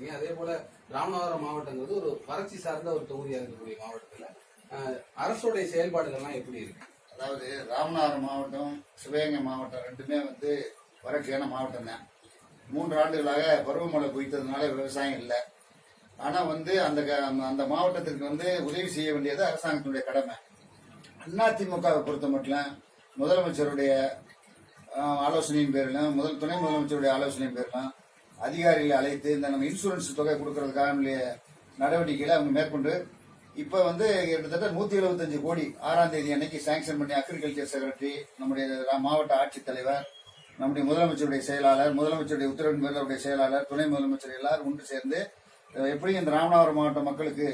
இருக்கீங்க அதே போல ராமநாதபுரம் மாவட்டங்கிறது ஒரு வறட்சி சார்ந்த ஒரு தொகுதியாக இருக்கக்கூடிய மாவட்டத்துல அரசுடைய செயல்பாடுகள்லாம் எப்படி இருக்கு? அதாவது ராமநாதபுரம் மாவட்டம் சிவகங்கை மாவட்டம் ரெண்டுமே வந்து வறட்சியான மாவட்டம் தான். மூன்று ஆண்டுகளாக பருவமழை குவித்ததுனால விவசாயம் இல்லை. ஆனா வந்து அந்த க- அந்த மாவட்டத்திற்கு வந்து உதவி செய்ய வேண்டியது அரசாங்கத்தினுடைய கடமை. அதிமுகவை பொறுத்த மட்டும் முதலமைச்சருடைய ஆலோசனையின் பேரிலும் முதல் துணை முதலமைச்சருடைய ஆலோசனையின் பேரிலும் அதிகாரிகளை அழைத்து இந்த நம்ம இன்சூரன்ஸ் தொகை கொடுக்கறதுக்கான நடவடிக்கைகளை அவங்க மேற்கொண்டு இப்ப வந்து கிட்டத்தட்ட நூத்தி எழுபத்தஞ்சு கோடி ஆறாம் தேதி அன்னைக்கு சாங்ஷன் பண்ணி அக்ரிகல்ச்சர் செக்ரட்டரி நம்முடைய மாவட்ட ஆட்சித்தலைவர் நம்முடைய முதலமைச்சருடைய செயலாளர் முதலமைச்சருடைய உத்தரவின் மேலருடைய செயலாளர் துணை முதலமைச்சர் எல்லாரும் ஒன்று சேர்ந்து எப்படியும் எப்படி இந்த ராமநாதபுரம் மாவட்ட மக்களுக்கு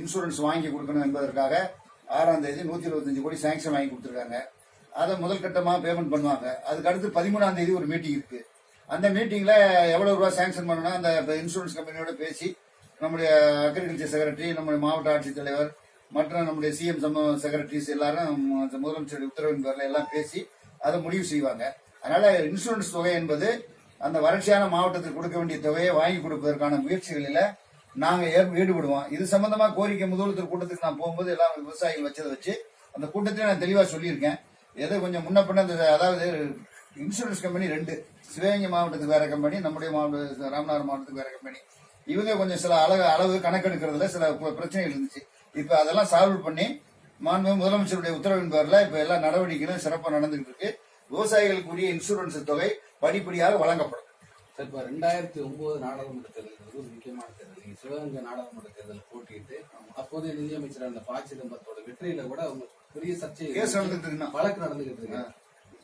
இன்சூரன்ஸ் வாங்கி கொடுக்கணும் என்பதற்காக ஆறாம் தேதி நூத்தி இருபத்தஞ்சு கோடி சாங்ஷன் வாங்கி கொடுத்துருக்காங்க. அதை முதல் கட்டமாக பேமெண்ட் பண்ணுவாங்க. அதுக்கு அடுத்து பதிமூணாம் தேதி ஒரு மீட்டிங் இருக்கு. அந்த மீட்டிங்ல எவ்வளவு ரூபாய் சாங்ஷன் பண்ணணும் அந்த இன்சூரன்ஸ் கம்பெனியோட பேசி நம்முடைய அக்ரிகல்ச்சர் செக்ரட்டரி நம்முடைய மாவட்ட ஆட்சித்தலைவர் மற்ற நம்முடைய சிஎம் சம செக்ரட்டரிஸ் எல்லாரும் முதலமைச்சருடைய உத்தரவின் பேரில் எல்லாம் பேசி அதை முடிவு செய்வாங்க. அதனால இன்சூரன்ஸ் தொகை என்பது அந்த வறட்சியான மாவட்டத்துக்கு கொடுக்க வேண்டிய தொகையை வாங்கி கொடுப்பதற்கான முயற்சிகளில் நாங்கள் ஈடுபடுவோம். இது சம்பந்தமா கோரிக்கை முதலமைச்சர் கூட்டத்துக்கு நான் போகும்போது எல்லாம் விவசாயிகள் வச்சதை வச்சு அந்த கூட்டத்திலே நான் தெளிவாக சொல்லியிருக்கேன். எதை கொஞ்சம் முன்ன பின்ன அதாவது இன்சூரன்ஸ் கம்பெனி ரெண்டு. சிவகங்கை மாவட்டத்துக்கு வேற கம்பெனி நம்முடைய மாவட்ட ராமநாதபுரம் மாவட்டத்துக்கு வேற கம்பெனி. இவங்க கொஞ்சம் சில அளவு அளவு கணக்கெடுக்கிறதுல சில பிரச்சனைகள் இருந்துச்சு. இப்ப அதெல்லாம் சால்வ் பண்ணி மாண்பு முதலமைச்சருடைய உத்தரவின் பேர்ல இப்ப எல்லா நடவடிக்கைகளும் சிறப்பாக நடந்துகிட்டு இருக்கு. விவசாயிகளுக்குரிய இன்சூரன்ஸ் தொகை படிப்படியாக வழங்கப்படும். சார் இப்ப ரெண்டாயிரத்தி ஒன்பது நாடாளுமன்ற தேர்தல் ஒரு முக்கியமான தேர்தல். நீங்க சிவகங்கை நாடாளுமன்ற தேர்தல் போட்டியிட்டு அப்போதைய நிதியமைச்சர் அந்த ப சிதம்பரத்தோட வெற்றியில கூட அவங்க பெரிய சர்ச்சை கேஸ் வழக்கு நடந்துகிட்டு இருக்கு.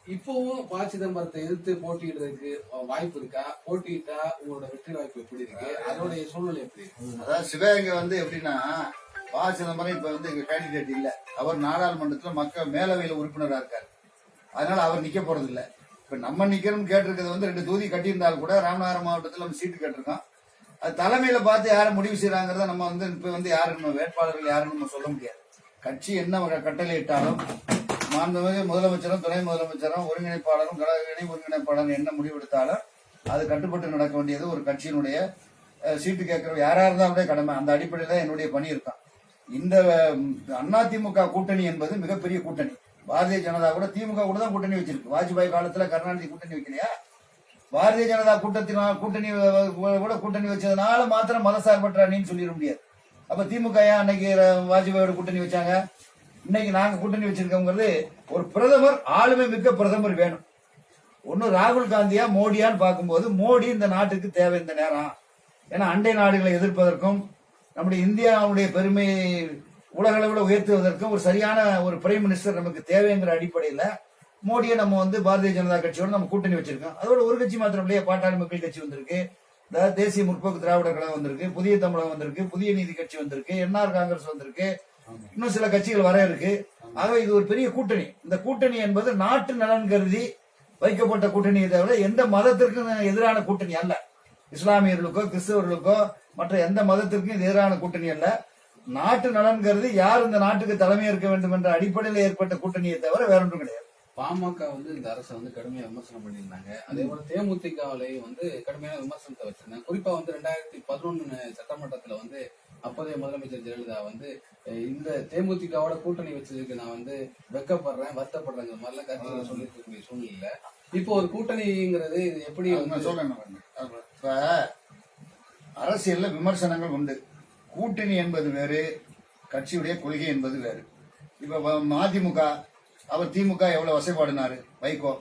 இப்பவும் ப சிதம்பரத்தை எதிர்த்து போட்டியிடுறதுக்கு வாய்ப்பு இருக்கா? போட்டியிட்டா உங்களோட வெற்றி வாய்ப்பு எப்படி இருக்கு? அதோடைய சூழ்நிலை எப்படி அதாவது சிவகங்கை வந்து எப்படின்னா ப சிதம்பரம் இப்ப வந்து இங்க கேண்டிடேட் இல்ல. அவர் நாடாளுமன்றத்துல மக்கள் மேலவையில உறுப்பினரா இருக்காரு. அதனால அவர் நிக்க போறது இல்ல இப்ப நம்ம நிக்கணும்னு கேட்டிருக்கிறது வந்து ரெண்டு தொகுதி கட்டியிருந்தால் கூட ராமநாதபுரம் மாவட்டத்துல நம்ம சீட்டு கேட்டிருக்கோம் அது தலைமையில பார்த்து யாரும் முடிவு செய்யறாங்கிறத நம்ம வந்து இப்ப வந்து யாரும் வேட்பாளர்கள் யாருன்னு நம்ம சொல்ல முடியாது. கட்சி என்ன வகை கட்டளை இட்டாலும் மாண்புமிகு முதலமைச்சரும் துணை முதலமைச்சரும் ஒருங்கிணைப்பாளரும் கழக இணை ஒருங்கிணைப்பாளரும் என்ன முடிவெடுத்தாலும் அது கட்டுப்பட்டு நடக்க வேண்டியது ஒரு கட்சியினுடைய சீட்டு கேட்கிற யாரா இருந்தாலும் கடமை. அந்த அடிப்படையில் என்னுடைய பணி இருக்கும் இந்த அதிமுக கூட்டணி என்பது மிகப்பெரிய கூட்டணி. பாரதிய ஜனதா கூட திமுக கூட தான் கூட்டணி வச்சிருக்கு. வாஜ்பாய் காலத்துல கருணாநிதி கூட்டணி வைக்கலையா? பாரதிய ஜனதா கூட்டத்தினால் கூட்டணி கூட கூட்டணி வச்சதுனால மாத்திரம் மதசார்பற்ற அணின்னு சொல்லிட முடியாது. அப்ப திமுக ஏன் அன்னைக்கு வாஜ்பாயோட கூட்டணி வச்சாங்க? இன்னைக்கு நாங்க கூட்டணி வச்சிருக்கோங்கிறது ஒரு பிரதமர் ஆளுமை மிக்க பிரதமர் வேணும். ஒன்னு ராகுல் காந்தியா மோடியான்னு பார்க்கும்போது மோடி இந்த நாட்டுக்கு தேவை இந்த நேரம். ஏன்னா அண்டை நாடுகளை எதிர்ப்பதற்கும் நம்முடைய இந்தியாவுடைய பெருமையை உலக அளவில் உயர்த்துவதற்கும் ஒரு சரியான ஒரு பிரைம் மினிஸ்டர் நமக்கு தேவைங்கிற அடிப்படையில மோடியை நம்ம வந்து பாரதிய ஜனதா கட்சியோட நம்ம கூட்டணி வச்சிருக்கோம். அதோட ஒரு கட்சி மாத்திரம் இல்லையா பாட்டாளி மக்கள் கட்சி வந்திருக்கு. தேசிய முற்போக்கு திராவிட கழகம் வந்திருக்கு புதிய தமிழகம் வந்திருக்கு புதிய நீதி கட்சி வந்திருக்கு என்ஆர் காங்கிரஸ் வந்திருக்கு. இன்னும் சில கட்சிகள் வர இருக்கு. ஆகவே இது ஒரு பெரிய கூட்டணி. இந்த கூட்டணி என்பது நாட்டு நலன் கருதி வைக்கப்பட்ட கூட்டணியை தவிர எந்த மதத்திற்கும் எதிரான கூட்டணி அல்ல. இஸ்லாமியர்களுக்கோ கிறிஸ்தவர்களுக்கோ மற்ற எந்த மதத்திற்கும் இது எதிரான கூட்டணி அல்ல. நாட்டு நலன் கருதி யார் இந்த நாட்டுக்கு தலைமை இருக்க வேண்டும் என்ற அடிப்படையில் ஏற்பட்ட கூட்டணியை தவிர வேறொன்றும் கிடையாது. பாமக வந்து இந்த அரசை வந்து கடுமையா விமர்சனம் பண்ணியிருந்தாங்க. அதே போல தேமுதிகவிலையும் வந்து கடுமையான விமர்சனத்தை வச்சிருந்தாங்க. குறிப்பா வந்து ரெண்டாயிரத்தி பதினொன்னு சட்டமன்றத்துல வந்து அப்போதைய முதலமைச்சர் ஜெயலலிதா வந்து இந்த தேமுதிகவோட கூட்டணி வச்சதுக்கு நான் வந்து வெக்கப்படுறேன் வருத்தப்படுறேங்கிற மாதிரிலாம் கருத்துக்களை சொல்லிட்டு இருக்கக்கூடிய சூழ்நிலை இப்போ ஒரு கூட்டணிங்கிறது இது எப்படி. இப்ப அரசியல்ல விமர்சனங்கள் உண்டு. கூட்டணி என்பது வேறு கட்சியுடைய கொள்கை என்பது வேறு. இப்ப மதிமுக அவர் திமுக எவ்வளவு வசைப்பாடினாரு வைகோ.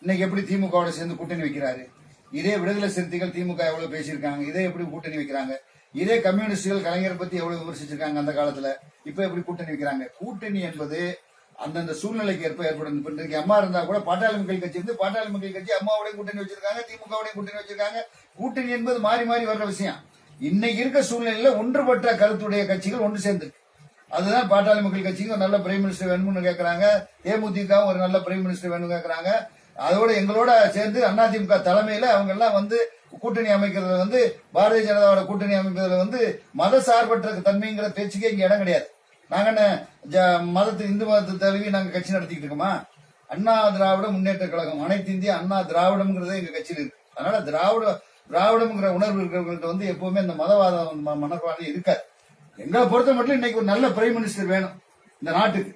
இன்னைக்கு எப்படி திமுகவோட சேர்ந்து கூட்டணி வைக்கிறாரு? இதே விடுதலை சிறுத்தைகள் திமுக எவ்வளவு பேசியிருக்காங்க? இதே எப்படி கூட்டணி வைக்கிறாங்க? இதே கம்யூனிஸ்டுகள் கலைஞர் பத்தி எவ்வளவு விமர்சிச்சிருக்காங்க அந்த காலத்துல? இப்ப எப்படி கூட்டணி வைக்கிறாங்க? கூட்டணி என்பது அந்தந்த சூழ்நிலைக்கு ஏற்ப ஏற்படும் இன்றைக்கு அம்மா இருந்தா கூட பாட்டாளி மக்கள் கட்சி இருந்து பாட்டாளி மக்கள் கட்சி அம்மாவுடைய கூட்டணி வச்சிருக்காங்க திமுகவுடைய கூட்டணி வச்சிருக்காங்க. கூட்டணி என்பது மாறி மாறி வர்ற விஷயம். இன்னைக்கு இருக்க சூழ்நிலையில ஒன்றுபட்ட கருத்துடைய கட்சிகள் ஒன்று சேர்ந்திருக்கு. அதுதான் பாட்டாளி மக்கள் கட்சிக்கு ஒரு நல்ல பிரைம் மினிஸ்டர் வேணும்னு கேட்கறாங்க தேமுதிக ஒரு நல்ல பிரைம் மினிஸ்டர் வேணும்னு கேட்கறாங்க அதோட எங்களோட சேர்ந்து அதிமுக தலைமையில அவங்க எல்லாம் வந்து கூட்டணி அமைக்கிறதுல வந்து பாரதிய ஜனதாவோட கூட்டணி அமைப்பதில் வந்து மத சார்பற்ற தன்மைங்கிற பேச்சுக்கே இங்க இடம் கிடையாது. நாங்க என்ன ஜ- மதத்து இந்து மதத்தை தழுவி நாங்க கட்சி நடத்திக்கிட்டு இருக்கோமா? அண்ணா திராவிட முன்னேற்ற கழகம் அனைத்து இந்திய அண்ணா திராவிடம்ங்கிறதே எங்க கட்சியில் இருக்கு. அதனால திராவிட திராவிடம்ங்கிற உணர்வு இருக்கிறவங்கள்ட்ட வந்து எப்பவுமே இந்த மதவாத ம- இருக்காது. எங்களை பொறுத்த மட்டும் இன்னைக்கு ஒரு நல்ல பிரைம் மினிஸ்டர் வேணும் இந்த நாட்டுக்கு.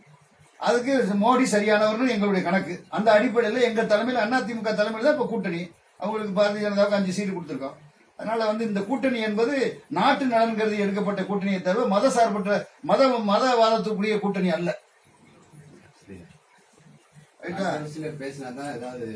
அதுக்கு மோடி சரியானவர்னு எங்களுடைய கணக்கு. அந்த அடிப்படையில் எங்கள் தலைமையில் அதிமுக தலைமையில் தான் இப்போ கூட்டணி. அவங்களுக்கு பாரதிய ஜனதாவுக்கு அஞ்சு சீட்டு கொடுத்துருக்கோம். அதனால வந்து இந்த கூட்டணி என்பது நாட்டு நலன் கருதி எடுக்கப்பட்ட கூட்டணியை தவிர மத சார்பற்ற மத மதவாதத்துக்குரிய கூட்டணி அல்ல. ரைட்டா அரசியல பேசினா தான் ஏதாவது